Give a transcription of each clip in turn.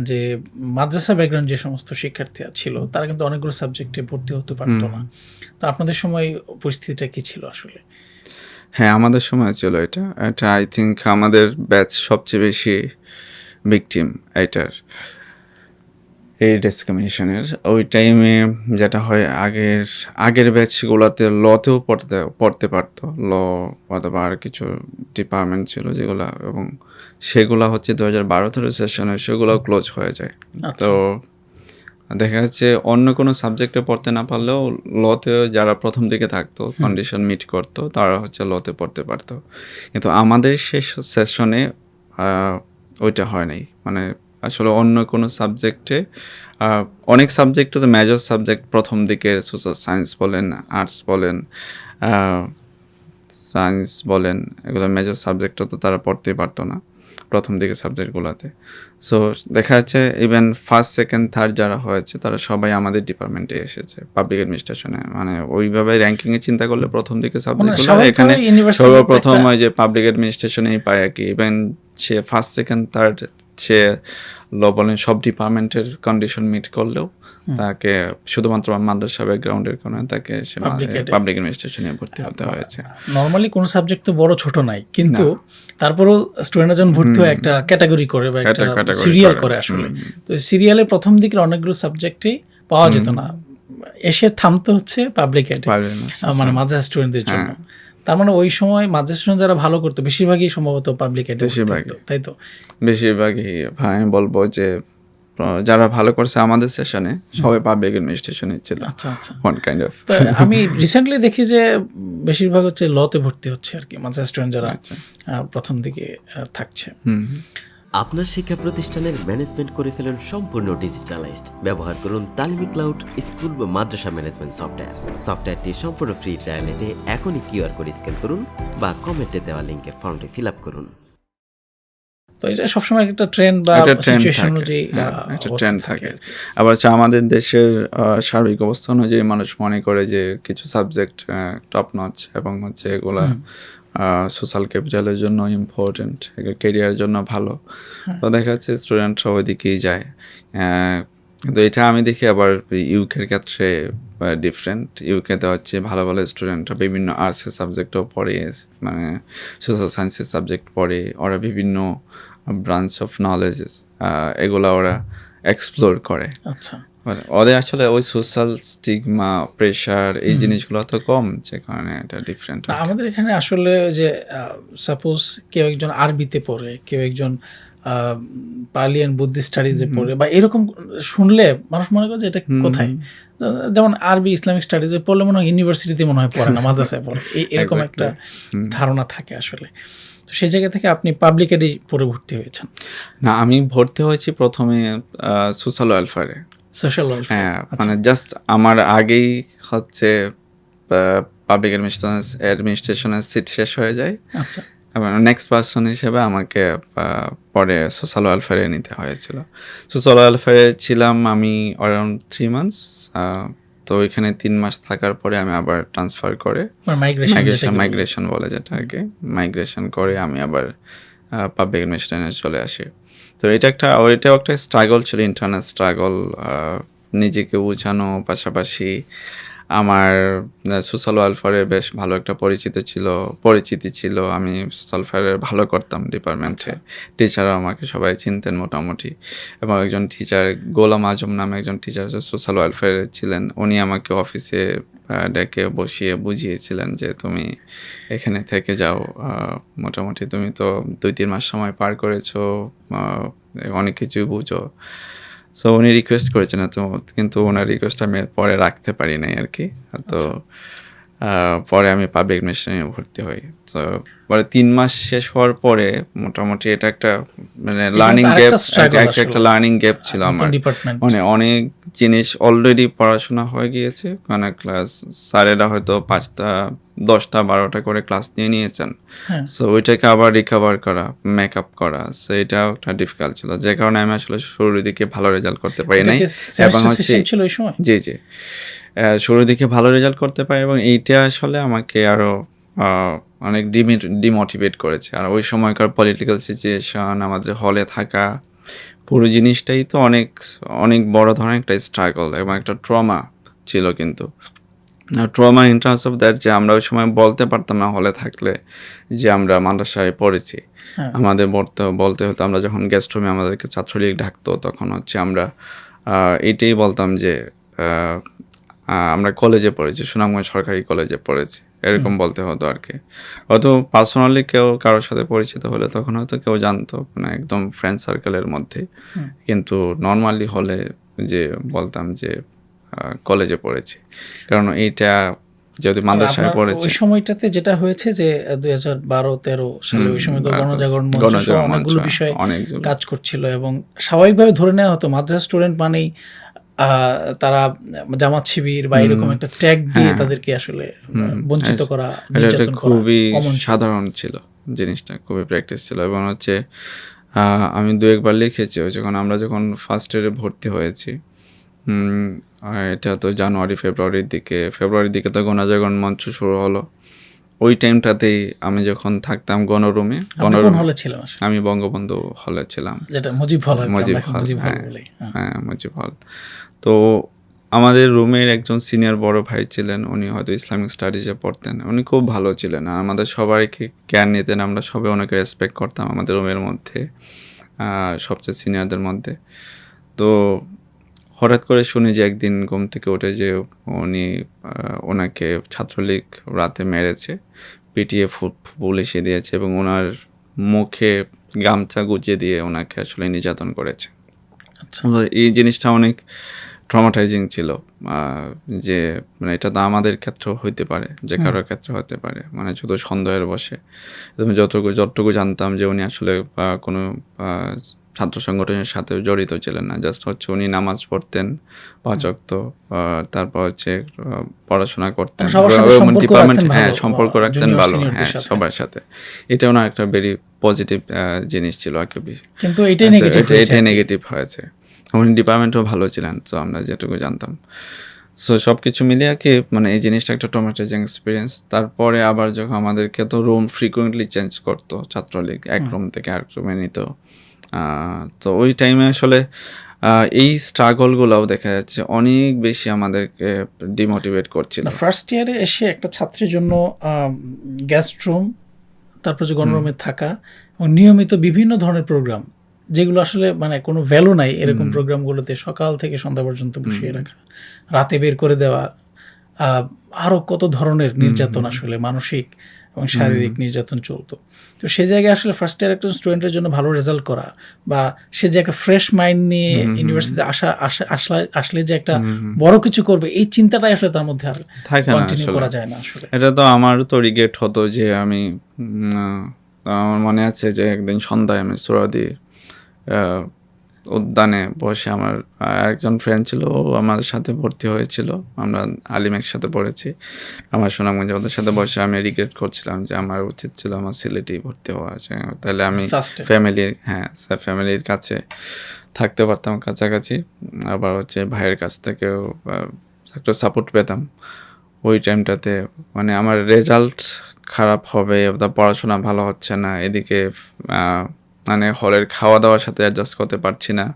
যে মাদ্রাসা ব্যাকগ্রাউন্ড যে সমস্ত শিক্ষার্থী ছিল তারা কিন্তু অনেকগুলো সাবজেক্টে ভর্তি হতে পারতো না। তো আপনাদের সময় পরিস্থিতিটা কি ছিল আসলে? হ্যাঁ আমাদের সময় ছিল এটা। এটা আই থিঙ্ক আমাদের ব্যাচ সবচেয়ে বেশি ভিকটিম এটার। এই ডিসক্রিমিনেশনের ওই টাইমে যেটা হয় আগের আগের ব্যাচগুলোতে লতেও পড়তে পড়তে পারতো। ল অথবা আর কিছু ডিপার্টমেন্ট ছিল যেগুলো এবং সেগুলো হচ্ছে দু হাজার বারো তেরো সেশনে সেগুলো ক্লোজ হয়ে যায়। আচ্ছা। তো দেখা যাচ্ছে অন্য কোনো সাবজেক্টে পড়তে না পারলেও লতে যারা প্রথম দিকে থাকতো কন্ডিশন মিট করতো তারা হচ্ছে লতে পড়তে পারতো। কিন্তু আমাদের শেষ সেশনে ওইটা হয় নাই। মানে আসলে অন্য কোনো সাবজেক্টে অনেক সাবজেক্টে তো মেজর সাবজেক্ট প্রথম দিকে সোশ্যাল সায়েন্স বলেন আর্টস বলেন সায়েন্স বলেন এগুলো মেজর সাবজেক্টও তো তারা পড়তেই পারতো না প্রথম দিকে সাবজেক্টগুলোতে সো দেখা যাচ্ছে ইভেন ফার্স্ট সেকেন্ড থার্ড যারা হয়েছে তারা সবাই আমাদের ডিপার্টমেন্টে এসেছে পাবলিক অ্যাডমিনিস্ট্রেশনে মানে ওইভাবে র্যাঙ্কিংয়ে চিন্তা করলে প্রথম দিকে সাবজেক্টগুলো স্বাভাবিকভাবে এখানে সর্বপ্রথম হয় যে পাবলিক অ্যাডমিনিস্ট্রেশনেই পায় আর কি। ইভেন সে ফার্স্ট সেকেন্ড থার্ড সে ল বলেন সব ডিপার্টমেন্টের কন্ডিশন মিট করলেও তাকে শুধুমাত্র মাদ্রাসা ব্যাকগ্রাউন্ডের কারণে তাকে সে পাবলিক অ্যাডমিনিস্ট্রেশনে ভর্তি হতে হয়েছে। নর্মালি কোনো সাবজেক্ট তো বড় ছোট নাই কিন্তু তারপরও স্টুডেন্টরা যখন ভর্তি হয় একটা ক্যাটাগরি করে বা একটা সিরিয়াল করে। আসলে। তো সিরিয়ালে প্রথম দিকের অনেকগুলো সাবজেক্টেই পাওয়া যেত না। এসে থামতে হচ্ছে পাবলিক মানে মাদ্রাসা স্টুডেন্টদের জন্য। হ্যাঁ। তার মানে ওই সময় মাদ্রাসা যারা ভালো করতো বেশিরভাগই সম্ভবত পাবলিক বেশিরভাগ। তাই তো? বেশিরভাগই ভাই আমি বলব যে যারা ভালো করছে আমাদের সেশনে সবাই পাবলিক অ্যাডমিনিস্ট্রেশনে ছিল। আচ্ছা আচ্ছা। ওয়ান কাইন্ড অফ আমি রিসেন্টলি দেখি যে বেশিরভাগ হচ্ছে লতে ভর্তি হচ্ছে আর কি মাদ্রাসা স্টুডেন্ট যারা আচ্ছা। প্রথম দিকে থাকছে। হুম। আপনার শিক্ষা প্রতিষ্ঠানের ম্যানেজমেন্ট করে ফেলুন সম্পূর্ণ ডিজিটালাইজড ব্যবহার করুন তালিমি ক্লাউড স্কুল বা মাদ্রাসা ম্যানেজমেন্ট সফটওয়্যার সফটওয়্যারটি সম্পূর্ণ ফ্রি ট্রায়াল নিতে এখনই কিউআর কোড স্ক্যান করুন বা কমেন্টে দেওয়া লিঙ্কের ফর্মটি ফিল আপ করুন। তো এটা সবসময় একটা ট্রেন্ড বা সিচুয়েশন অনুযায়ী হ্যাঁ, একটা ট্রেন্ড থাকে। আবার হচ্ছে আমাদের দেশের সার্বিক অবস্থা অনুযায়ী মানুষ মনে করে যে কিছু সাবজেক্ট টপ নচ এবং হচ্ছে এগুলা সোশ্যাল ক্যাপিটালের জন্য ইম্পর্টেন্ট কেরিয়ারের জন্য ভালো। হ্যাঁ। তো দেখা যাচ্ছে স্টুডেন্টরা ওই দিকেই যায়। কিন্তু এটা আমি দেখি আবার ইউকের ক্ষেত্রে ডিফারেন্ট ইউকেতে হচ্ছে ভালো ভালো স্টুডেন্টরা বিভিন্ন আর্টসের সাবজেক্টও পড়ে মানে সোশ্যাল সায়েন্সের সাবজেক্ট পড়ে। ওরা বিভিন্ন ব্রাঞ্চ অফ নলেজেস এগুলো ওরা এক্সপ্লোর করে। আচ্ছা। ওদের আসলে ওই সোশ্যাল স্টিগমা প্রেশার এই জিনিসগুলো তো কম যে কারণে এটা ডিফারেন্ট আমাদের এখানে আসলে যে সাপোজ কেউ একজন আরবিতে পড়ে কেউ একজন পালিয়ান বুদ্ধিস্ট স্টাডিজে পড়ে বা এরকম শুনলে মানুষ মনে করে যে এটা কোথায়? যেমন আরবি ইসলামিক স্টাডিজে পড়লে মনে হয় ইউনিভার্সিটিতে মনে হয় পড়ে না মাদ্রাসায় পড়ে। এরকম একটা ধারণা থাকে আসলে। তো সেই জায়গা থেকে আপনি পাবলিক এডে পড়ে ভর্তি হয়েছেন? না আমি ভর্তি হয়েছি প্রথমে সোশ্যাল ওয়েলফেয়ারে সোশ্যাল হ্যাঁ মানে জাস্ট আমার আগেই হচ্ছে পাবলিক অ্যাডমিনিস্ট্রেশনের সিট শেষ হয়ে যায়। আচ্ছা। এবং নেক্সট পার্সন হিসেবে আমাকে পরে সোশ্যাল ওয়েলফেয়ারে নিতে হয়েছিল। সোশ্যাল ওয়েলফেয়ারে ছিলাম আমি অ্যারাউন্ড থ্রি মান্থস তো ওইখানে তিন মাস থাকার পরে আমি আবার ট্রান্সফার করে মাইগ্রেশন মাইগ্রেশন বলে। বলে যেটাকে। মাইগ্রেশন করে আমি আবার পাবলিক অ্যাডমিনিস্ট্রেশনে চলে আসি। তো এটা একটা এটাও একটা স্ট্রাগল ছিল ইন্টারনাল স্ট্রাগল নিজেকে বোঝানো পাশাপাশি আমার সোশ্যাল ওয়েলফেয়ারে বেশ ভালো একটা পরিচিত ছিল পরিচিতি ছিল। আমি সোশ্যাল ওয়েলফেয়ারে ভালো করতাম ডিপার্টমেন্টে টিচাররা আমাকে সবাই চিনতেন মোটামুটি। এবং একজন টিচার গোলাম আজম নামে একজন টিচার সোশ্যাল ওয়েলফেয়ারে ছিলেন। উনি আমাকে অফিসে ডেকে বসিয়ে বুঝিয়েছিলেন যে তুমি এখানে থেকে যাও। মোটামুটি তুমি তো দুই তিন মাস সময় পার করেছ। অনেক কিছুই বুঝো। সো উনি রিকোয়েস্ট করেছেন তো কিন্তু ওনার রিকোয়েস্ট আমি পরে রাখতে পারি নাই আর কি। তো পরে আমি পাবলিক অ্যাডমিনিস্ট্রেশনে ভর্তি হই। তো পরে তিন মাস শেষ হওয়ার পরে মোটামুটি এটা একটা মানে লার্নিং গ্যাপ একটা একটা লার্নিং গ্যাপ ছিল আমার। মানে অনেক জিনিস অলরেডি পড়াশোনা হয়ে গিয়েছে। মানে ক্লাস স্যারেরা হয়তো পাঁচটা দশটা বারোটা করে ক্লাস নিয়ে নিয়েছেন। হ্যাঁ। সো ওইটাকে আবার রিকভার করা মেক আপ করা সো এটাও একটা ডিফিকাল্ট ছিল। যে কারণে আমি আসলে শুরুর দিকে ভালো রেজাল্ট করতে পারি নাই। এবং হচ্ছে জি জি। শুরুর দিকে ভালো রেজাল্ট করতে পারি এবং এইটা আসলে আমাকে আরও আহ, অনেক ডিমোটিভেট করেছে। আর ওই সময়কার পলিটিক্যাল সিচুয়েশন আমাদের হলে থাকা পুরো জিনিসটাই তো অনেক অনেক বড় ধরনের একটা স্ট্রাগল এবং একটা ট্রমা ছিল কিন্তু। Trauma in terms of that যে আমরা ওই সময় বলতে পারতাম না হলে থাকলে যে আমরা মাদ্রাসায় পড়েছি। হ্যাঁ। আমাদের বলতে বলতে হতো আমরা যখন গেস্ট রুমে আমাদেরকে ছাত্রলীগ ডাকতো তখন হচ্ছে আমরা আহ, এইটাই বলতাম যে আমরা কলেজে পড়েছি সুনামগঞ্জ সরকারি কলেজে পড়েছি। এরকম বলতে হতো আর কি। হয়তো পার্সোনালি কেউ কারোর সাথে পরিচিত হলে তখন হয়তো কেউ জানতো মানে একদম ফ্রেন্ড সার্কেলের মধ্যে কিন্তু নর্মালি হলে যে বলতাম যে কলেজে পড়েছি। কারণ এইটা যদি মাদ্রাসায় পড়েছি। ওই সময়টাতে যেটা হয়েছে যে দুই হাজার বারো তেরো সালে ওই সময় তো গণজাগরণ মঞ্চ অনেকগুলো বিষয় অনেকগুলো। কাজ করছিল এবং স্বাভাবিকভাবে ধরে নেওয়া হতো মাদ্রাসা স্টুডেন্ট মানেই তারা জামাত শিবির বা এরকম একটা ট্যাগ দিয়ে তাদেরকে আসলে বঞ্চিত করা নির্যাতন করা খুবই সাধারণ ছিল জিনিসটা খুবই প্র্যাকটিস ছিল এবং হচ্ছে আহ, আমি দু একবার লিখেছি ওই যখন আমরা যখন ফার্স্ট ইয়ারে ভর্তি হয়েছি এটা তো জানুয়ারি ফেব্রুয়ারির দিকে। ফেব্রুয়ারির দিকে তো গণজাগরণ মঞ্চ শুরু হলো। ওই টাইমটাতেই আমি যখন থাকতাম গণরুমে গণরুম হলে আসলে? আমি বঙ্গবন্ধু হলে ছিলাম। যেটা মুজিব হল মুজিব হল হ্যাঁ হ্যাঁ। হ্যাঁ মুজিব হল তো আমাদের রুমের একজন সিনিয়র বড় ভাই ছিলেন উনি হয়তো ইসলামিক স্টাডিজে পড়তেন। উনি খুব ভালো ছিলেন। আর আমাদের সবাইকে কেয়ার নিতেন আমরা সবাই ওনাকে রেসপেক্ট করতাম আমাদের রুমের মধ্যে সবচেয়ে সিনিয়রদের মধ্যে। তো হঠাৎ করে শুনি যে একদিন ঘুম থেকে উঠে যে উনি ওনাকে ছাত্রলীগ রাতে মেরেছে পিটিয়ে পুলিশে দিয়েছে এবং ওনার মুখে গামছা গুজিয়ে দিয়ে ওনাকে আসলে নির্যাতন করেছে। আচ্ছা। এই জিনিসটা অনেক ট্রমাটাইজিং ছিল যে মানে এটা তো আমাদের ক্ষেত্রেও হইতে পারে যে কারোর ক্ষেত্রে হতে পারে। মানে শুধু সন্দেহের বসে যতটুকু যতটুকু জানতাম যে উনি আসলে কোনো ছাত্র সংগঠনের সাথে জড়িত ছিলেন না। জাস্ট হচ্ছে উনি নামাজ পড়তেন পাচক তারপর হচ্ছে পড়াশোনা করতেন। সম্পর্ক হ্যাঁ সম্পর্ক রাখতেন ভালো হ্যাঁ সবার সাথে। এটা ওনার একটা ভেরি পজিটিভ জিনিস ছিল আর কি কিন্তু এটাই নেগেটিভ এটাই নেগেটিভ হয়েছে। উনি ডিপার্টমেন্টও ভালো ছিলেন তো আমরা যেটুকু জানতাম। সো সব কিছু মিলিয়ে আর কি মানে এই জিনিসটা একটা টমেটাইজিং এক্সপিরিয়েন্স তারপরে আবার যখন আমাদেরকে তো রুম ফ্রিকুয়েন্টলি চেঞ্জ করতো ছাত্রলীগ এক রুম থেকে আরেক রুমে নিত। তো ওই টাইমে আসলে এই স্ট্রাগলগুলোও দেখা যাচ্ছে অনেক বেশি আমাদেরকে ডিমোটিভেট করছিল। ফার্স্ট ইয়ারে এসে একটা ছাত্রের জন্য গেস্ট রুম তারপর যে গণরুমে থাকা এবং নিয়মিত বিভিন্ন ধরনের প্রোগ্রাম যেগুলো আসলে মানে কোনো ভ্যালু নাই এরকম প্রোগ্রামগুলোতে সকাল থেকে সন্ধ্যা পর্যন্ত বসিয়ে রাখা রাতে বের করে দেওয়া আহ, আরও কত ধরনের নির্যাতন আসলে মানসিক এবং শারীরিক নির্যাতন চলতো। তো সে জায়গায় আসলে ফার্স্ট ইয়ার একজন স্টুডেন্টের জন্য ভালো রেজাল্ট করা বা সে যে একটা ফ্রেশ মাইন্ড নিয়ে ইউনিভার্সিটিতে আসা আসা আসলে আসলে যে একটা বড় কিছু করবে এই চিন্তাটাই আসলে তার মধ্যে আর কন্টিনিউ করা যায় না আসলে। এটা তো আমার তো রিগেট হতো যে আমি আমার মনে আছে যে একদিন সন্ধ্যায় আমি সুরাদি উদ্যানে বসে আমার একজন ফ্রেন্ড ছিল ও আমার সাথে ভর্তি হয়েছিল। আমরা আলিম একসাথে পড়েছি। আমার সুনামগঞ্জে ওদের সাথে বসে আমি রিগ্রেট করছিলাম যে আমার উচিত ছিল আমার সিলেটেই ভর্তি হওয়া। আছে তাহলে আমি. ফ্যামিলির হ্যাঁ স্যার ফ্যামিলির কাছে থাকতে পারতাম কাছাকাছি। আবার হচ্ছে ভাইয়ের কাছ থেকেও একটা সাপোর্ট পেতাম। ওই টাইমটাতে মানে আমার রেজাল্ট খারাপ হবে বা পড়াশোনা ভালো হচ্ছে না এদিকে মানে হলের খাওয়া দাওয়ার সাথে অ্যাডজাস্ট করতে পারছি না।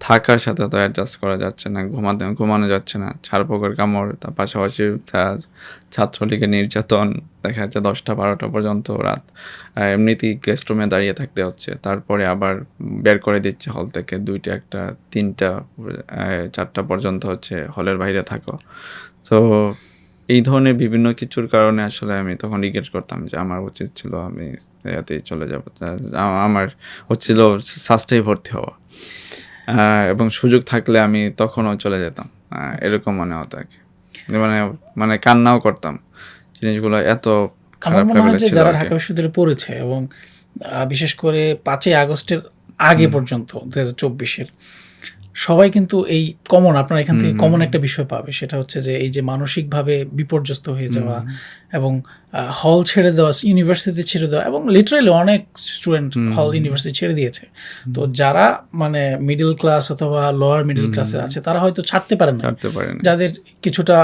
থাকার সাথে তো অ্যাডজাস্ট করা যাচ্ছে না। ঘুমাতে, ঘুমানো যাচ্ছে না। ছাড়পোকার কামড়, তার পাশাপাশি ছাত্রলীগের নির্যাতন, দেখা যাচ্ছে দশটা, বারোটা পর্যন্ত রাত। এমনিতেই গেস্ট রুমে দাঁড়িয়ে থাকতে হচ্ছে। তারপরে আবার বের করে দিচ্ছে হল থেকে। দুইটা, একটা, তিনটা চারটা পর্যন্ত হচ্ছে হলের বাইরে থাকো। তো এই ধরনের বিভিন্ন কিছুর কারণে আসলে আমি তখন রিগ্রেট করতাম যে আমার উচিত ছিল আমি এতেই চলে যাব আমার হচ্ছিল সাস্টেই ভর্তি হওয়া। এবং সুযোগ থাকলে আমি তখনও চলে যেতাম। আহ, এরকম মনে হতো আর কি। মানে মানে কান্নাও করতাম। জিনিসগুলো এত খারাপ যারা ঢাকা বিশ্ববিদ্যালয়ে পড়েছে এবং বিশেষ করে পাঁচই আগস্টের আগে পর্যন্ত দু হাজার চব্বিশের সবাই কিন্তু এই কমন আপনার এখান থেকে কমন একটা বিষয় পাবে সেটা হচ্ছে যে এই যে মানসিকভাবে বিপর্যস্ত হয়ে যাওয়া এবং হল ছেড়ে দেওয়া ইউনিভার্সিটি ছেড়ে দেওয়া এবং লিটারালি অনেক স্টুডেন্ট হল ইউনিভার্সিটি ছেড়ে দিয়েছে। তো যারা মানে মিডল ক্লাস অথবা লোয়ার মিডল ক্লাসের আছে তারা হয়তো ছাড়তে পারে না। যাদের কিছুটা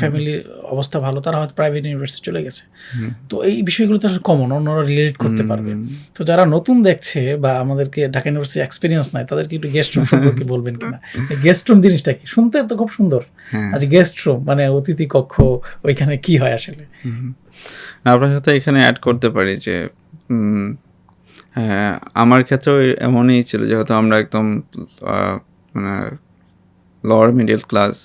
ফ্যামিলির অবস্থা ভালো তারা হয়তো প্রাইভেট ইউনিভার্সিটি চলে গেছে। তো এই বিষয়গুলো তো কমন অন্যরা রিলেট করতে পারবে। তো যারা নতুন দেখছে বা আমাদেরকে ঢাকা ইউনিভার্সিটি এক্সপিরিয়েন্স নাই তাদেরকে একটু গেস্ট রুম সম্পর্কে বলবেন কিনা। গেস্ট রুম জিনিসটা কি? শুনতে তো খুব সুন্দর। আজ গেস্ট রুম মানে অতিথি কক্ষ ওইখানে কি হয় আসলে? আপনার সাথে এখানে অ্যাড করতে পারি যে হ্যাঁ আমার ক্ষেত্রেও এমনই ছিল যেহেতু আমরা একদম মানে লোয়ার মিডল ক্লাস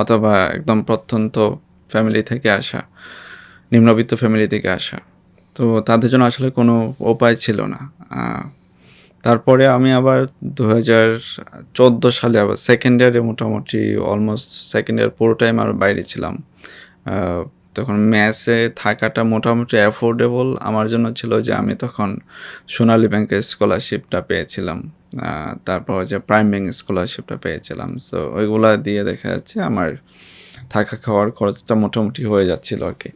অথবা একদম প্রত্যন্ত ফ্যামিলি থেকে আসা, নিম্নবিত্ত ফ্যামিলি থেকে আসা। তো তাদের জন্য আসলে কোনো উপায় ছিল না। তারপরে আমি আবার দু হাজার চোদ্দ সালে আবার সেকেন্ড ইয়ারে মোটামুটি অলমোস্ট সেকেন্ড ইয়ার পুরো টাইম আর বাইরে ছিলাম। তখন ম্যাসে থাকাটা মোটামুটি অ্যাফোর্ডেবল আমার জন্য ছিল যে আমি তখন সোনালী ব্যাংকের স্কলারশিপটা পেয়েছিলাম। তারপর যে প্রাইম ব্যাংক স্কলারশিপটা পেয়েছিলাম। সো ওইগুলো দিয়ে দেখা যাচ্ছে আমার থাকা খাওয়ার খরচটা মোটামুটি হয়ে যাচ্ছিল আর কি।